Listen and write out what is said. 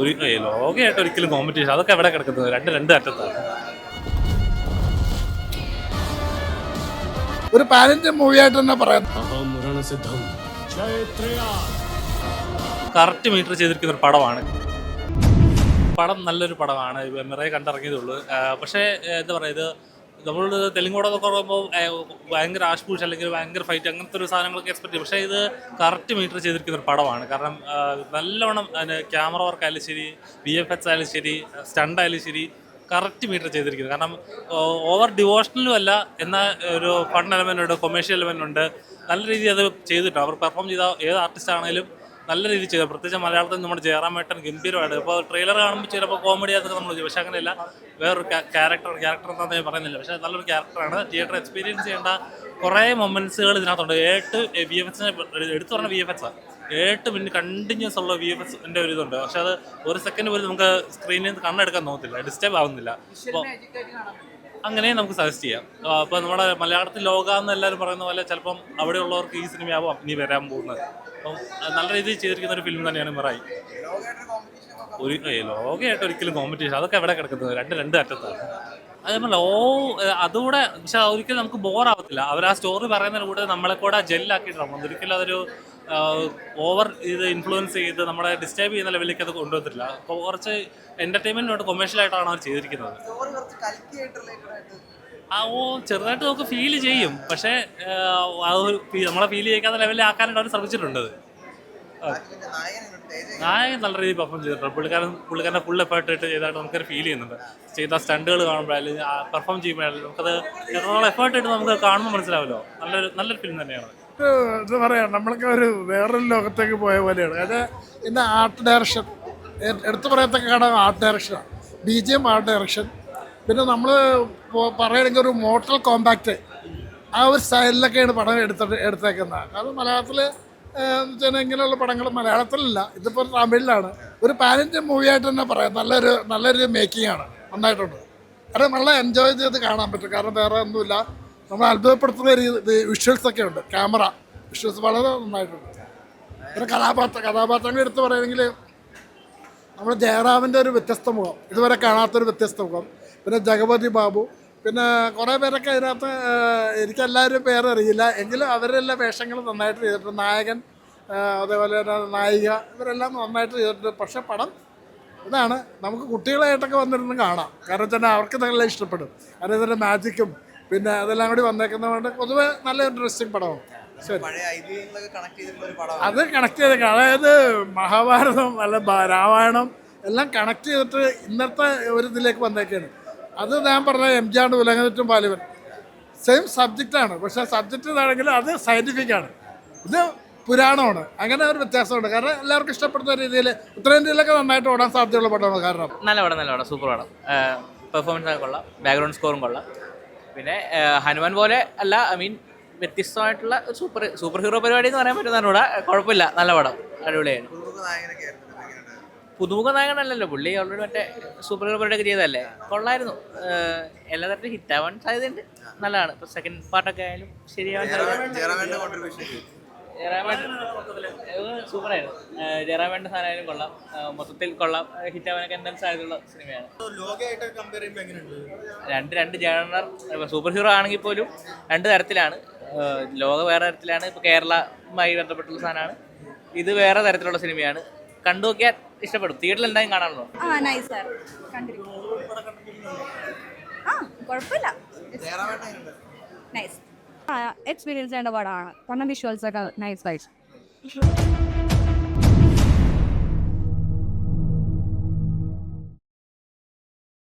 ഒരു ലോകമായിട്ട് ഒരിക്കലും കോമ്പറ്റീഷൻ അതൊക്കെ എവിടെ കിടക്കുന്നത്? രണ്ട് രണ്ട് അറ്റത്താണ്. ഒരു പാരന്റ് മൂവിയായിട്ട് തന്നെ പറയാം. കറക്റ്റ് മീറ്റർ ചെയ്തിരിക്കുന്ന ഒരു പടമാണ്. പടം നല്ലൊരു പടമാണ്. നിറയെ കണ്ടിറങ്ങിയതുള്ളൂ പക്ഷേ എന്താ പറയുക ഇത് നമ്മൾ തെലുങ്കോടൊക്കെ പറയുമ്പോൾ ഭയങ്കര ആശ്പൂഷ അല്ലെങ്കിൽ ഭയങ്കര ഫൈറ്റ് അങ്ങനത്തെ ഒരു സാധനങ്ങളൊക്കെ എക്സ്പെക്ട് ചെയ്യും. പക്ഷേ ഇത് കറക്റ്റ് മീറ്റർ ചെയ്തിരിക്കുന്ന ഒരു പടമാണ്. കാരണം നല്ലവണ്ണം ക്യാമറ വർക്ക് ആയാലും ശരി വി എഫ് എക്സ് ആയാലും ശരി സ്റ്റണ്ട് ആയാലും ശരി കറക്റ്റ് മീറ്റർ ചെയ്തിരിക്കുന്നത് കാരണം ഓവർ ഡിവോഷണലും അല്ല എന്നാൽ ഒരു ഫൺ എലമെന്റ് ഉണ്ട് കൊമേഴ്ഷ്യൽ എലമെന്റ് ഉണ്ട്. നല്ല രീതിയിൽ അത് ചെയ്തിട്ടുണ്ട്. അവർ പെർഫോം ചെയ്ത ഏത് ആർട്ടിസ്റ്റ് ആണെങ്കിലും നല്ല രീതിയിൽ ചെയ്തു. പ്രത്യേകിച്ച് മലയാളത്തിൽ നമ്മുടെ ജയറാമേട്ടൻ ഗംഭീരമായിട്ട്. ഇപ്പോൾ ട്രെയിലർ കാണുമ്പോൾ ചിലപ്പോൾ കോമഡി അതൊക്കെ നമ്മൾ പക്ഷേ അങ്ങനെയല്ല. വേറൊരു ക്യാരക്ടർ ക്യാരക്ടർ എന്താണെന്ന് ഞാൻ പറയുന്നില്ല. പക്ഷേ നല്ലൊരു ക്യാരക്ടറാണ് തിയേറ്റർ എക്സ്പീരിയൻസ് ചെയ്യേണ്ട കുറേ മൊമെന്റ്സുകൾ ഇതിനകത്തുണ്ട്. ഏട്ട് വി എഫ് എക്സിനെ എടുത്തു പറഞ്ഞ വി എഫ് എക്സാണ് ഏട്ട് പിന്നെ കണ്ടിന്യൂസ് ഉള്ള വി എഫ് എസിന്റെ ഒരു ഇതുണ്ട്. പക്ഷേ അത് ഒരു സെക്കൻഡ് പോലും നമുക്ക് സ്ക്രീനിൽ നിന്ന് കണ്ണെടുക്കാൻ നോക്കത്തില്ല ഡിസ്റ്റർബ് ആവുന്നില്ല. അപ്പോൾ അങ്ങനെ നമുക്ക് സജസ്റ്റ് ചെയ്യാം. അപ്പോൾ നമ്മുടെ മലയാളത്തിൽ ലോക എന്ന് എല്ലാവരും പറയുന്ന പോലെ ചിലപ്പം അവിടെയുള്ളവർക്ക് ഈ സിനിമയാവും ഇനി വരാൻ പോകുന്നത്. അപ്പം നല്ല രീതിയിൽ ചെയ്തിരിക്കുന്ന ഒരു ഫിലിം തന്നെയാണ് മിറായി. ഒരു ലോകമായിട്ട് ഒരിക്കലും കോമ്പറ്റീഷൻ അതൊക്കെ എവിടെ കിടക്കുന്നത്? രണ്ട് രണ്ട് അറ്റത്താണ് അതേപോലെ ഏഹ് അതുകൂടെ പക്ഷെ ഒരിക്കലും നമുക്ക് ബോർ ആവത്തില്ല. അവർ ആ സ്റ്റോറി പറയുന്നതിന് കൂടെ നമ്മളെ കൂടെ ജെല്ലാക്കിയിട്ടാണ് ഒരിക്കലും അതൊരു ഓവർ ഇത് ഇൻഫ്ലുവൻസ് ചെയ്ത് നമ്മളെ ഡിസ്റ്റർബ് ചെയ്യുന്ന ലെവലിലേക്ക് അത് കൊണ്ടുവന്നിട്ടില്ല അപ്പോൾ കുറച്ച് എന്റർടൈൻമെന്റിനോട് കൊമേഴ്ഷ്യലായിട്ടാണ് അവർ ചെയ്തിരിക്കുന്നത്. ആ ഓ ചെറുതായിട്ട് നമുക്ക് ഫീൽ ചെയ്യും. പക്ഷേ അത് നമ്മളെ ഫീൽ ചെയ്യിക്കാത്ത ലെവലിൽ ആക്കാനായിട്ട് അവർ ശ്രമിച്ചിട്ടുണ്ട്. നായകൻ നല്ല രീതിയിൽ പെർഫോം ചെയ്തിട്ടുണ്ട്. പുള്ളിക്കാരൻ പുള്ളിക്കാരന്റെ ഫുൾ എഫേർട്ട് ഇട്ട് ചെയ്തായിട്ട് നമുക്കൊരു ഫീൽ ചെയ്യുന്നുണ്ട്. ചെയ്ത സ്റ്റണ്ടുകൾ കാണുമ്പോഴായാലും പെർഫോം ചെയ്യുമ്പോഴായാലും നമുക്കത് എത്രത്തോളം എഫേർട്ട് ഇട്ട് നമുക്ക് കാണുമ്പോൾ മനസ്സിലാവല്ലോ. നല്ലൊരു നല്ലൊരു ഫിലിം തന്നെയാണ്. എന്താ ഇത് പറയാം. നമ്മളൊക്കെ ഒരു വേറൊരു ലോകത്തേക്ക് പോയ പോലെയാണ്. അത് ഇന്ന് ആർട്ട് ഡയറക്ഷൻ എടുത്തു പറയത്തക്ക ഘടകം art ഡയറക്ഷനാണ് B G M art direction പിന്നെ നമ്മൾ പറയുകയാണെങ്കിൽ ഒരു മോട്ടൽ കോമ്പാക്റ്റ് ആ ഒരു സ്റ്റൈലിലൊക്കെയാണ് പടം എടുത്തിട്ട് എടുത്തേക്കുന്നത്. കാരണം മലയാളത്തിൽ വെച്ചാൽ ഇങ്ങനെയുള്ള പടങ്ങൾ മലയാളത്തിലല്ല. ഇതിപ്പോൾ തമിഴിലാണ്. ഒരു പാനിന്റെ മൂവിയായിട്ട് തന്നെ പറയാം. നല്ലൊരു നല്ലൊരു മേക്കിംഗ് ആണ്. നന്നായിട്ടുണ്ട്. അത് നല്ല എൻജോയ് ചെയ്ത് കാണാൻ പറ്റും. കാരണം വേറെ ഒന്നുമില്ല. നമ്മൾ അത്ഭുതപ്പെടുത്തുന്ന രീതി വിഷ്വൽസ് ഒക്കെ ഉണ്ട്. ക്യാമറ വിഷ്വൽസ് വളരെ നന്നായിട്ടുണ്ട്. പിന്നെ കഥാപാത്ര കഥാപാത്രങ്ങൾ എടുത്ത് പറയുകയാണെങ്കിൽ നമ്മൾ ജയറാമിന്റെ ഒരു വ്യത്യസ്ത മുഖം. ഇതുവരെ കാണാത്തൊരു വ്യത്യസ്ത മുഖം. പിന്നെ ജഗപതി ബാബു പിന്നെ കുറേ പേരൊക്കെ അതിനകത്ത് എനിക്കെല്ലാവരും പേരറിയില്ല. എങ്കിലും അവരെല്ലാം വേഷങ്ങൾ നന്നായിട്ട് ചെയ്തിട്ടുണ്ട്. നായകൻ അതേപോലെ തന്നെ നായിക ഇവരെല്ലാം നന്നായിട്ട് ചെയ്തിട്ടുണ്ട്. പക്ഷേ പടം ഇതാണ്. നമുക്ക് കുട്ടികളായിട്ടൊക്കെ വന്നിരുന്ന് കാണാം. കാരണം തന്നെ അവർക്ക് നല്ല ഇഷ്ടപ്പെടും. കാരണം ഇതിന്റെ മാജിക്കും പിന്നെ അതെല്ലാം കൂടി വന്നേക്കുന്നതുകൊണ്ട് പൊതുവെ നല്ല ഇൻട്രസ്റ്റിംഗ് പടമാണ്. അത് കണക്ട് ചെയ്ത് അതായത് മഹാഭാരതം അല്ല രാമായണം എല്ലാം കണക്ട് ചെയ്തിട്ട് ഇന്നത്തെ ഒരു ഇതിലേക്ക് വന്നേക്കാണ്. അത് ഞാൻ പറഞ്ഞ എം ജി ആണ് വിലങ്ങനറ്റും ബാലുവൻ സെയിം സബ്ജക്റ്റാണ് പക്ഷേ സബ്ജക്റ്റ് ഇതാണെങ്കിൽ അത് സയന്റിഫിക് ആണ്. ഇത് പുരാണമാണ്. അങ്ങനെ ഒരു വ്യത്യാസമുണ്ട്. കാരണം എല്ലാവർക്കും ഇഷ്ടപ്പെടുന്ന രീതിയിൽ ഉത്തരേന്ത്യയിലൊക്കെ നന്നായിട്ട് ഓടാൻ സാധ്യതയുള്ള പടമാണ് കാരണം. നല്ല പടം നല്ല പടം. സൂപ്പർ പടം. പെർഫോമൻസ് ഒക്കെ കൊള്ളാം. ബാക്ക്ഗ്രൗണ്ട് സ്കോറും കൊള്ളാം. പിന്നെ ഹനുമാൻ പോലെ അല്ല ഐ മീൻ വ്യത്യസ്തമായിട്ടുള്ള ഒരു സൂപ്പർ സൂപ്പർ ഹീറോ പരിപാടി എന്ന് പറയാൻ പറ്റുന്നതിനൂടെ കുഴപ്പമില്ല. നല്ല പടം. അടിപൊളിയാണ് പുതുമുഖ നായകനല്ലല്ലോ പുള്ളി ഓൾറെഡി മറ്റേ സൂപ്പർ ഹീറോ ഒക്കെ ചെയ്തതല്ലേ? കൊള്ളായിരുന്നു. എല്ലാ തരത്തിലും ഹിറ്റാവാൻ സാധ്യതയുണ്ട്. നല്ലതാണ്. ഇപ്പൊ സെക്കൻഡ് പാർട്ടൊക്കെ ആയാലും ശരിയാവാൻ സൂപ്പറായിരുന്നു ജയറാമേണ്ട സാധനമായാലും കൊള്ളാം. മൊത്തത്തിൽ കൊള്ളാം. ഹിറ്റാവാനൊക്കെ എന്തായാലും സാധ്യതയുള്ള സിനിമയാണ്. രണ്ട് രണ്ട് ജേണർ സൂപ്പർ ഹീറോ ആണെങ്കിൽ പോലും രണ്ട് തരത്തിലാണ്. ലോക വേറെ തരത്തിലാണ്. ഇപ്പോൾ കേരളമായി ബന്ധപ്പെട്ടുള്ള സാധനമാണ്. ഇത് വേറെ തരത്തിലുള്ള സിനിമയാണ്. കണ്ടു നോക്കിയാൽ ഇഷ്ടപ്പെടും തിയേറ്ററിൽ എന്തായാലും കാണാമല്ലോ ആ നൈസ് സാർ കണ്ടിരിക്കും. ആ കുഴപ്പമില്ല. നൈസ് എക്സ്പീരിയൻസ് ചെയ്യേണ്ട പടമാണ് കാരണം വിഷ്വൽസ് ഒക്കെ നൈസ് വൈസ്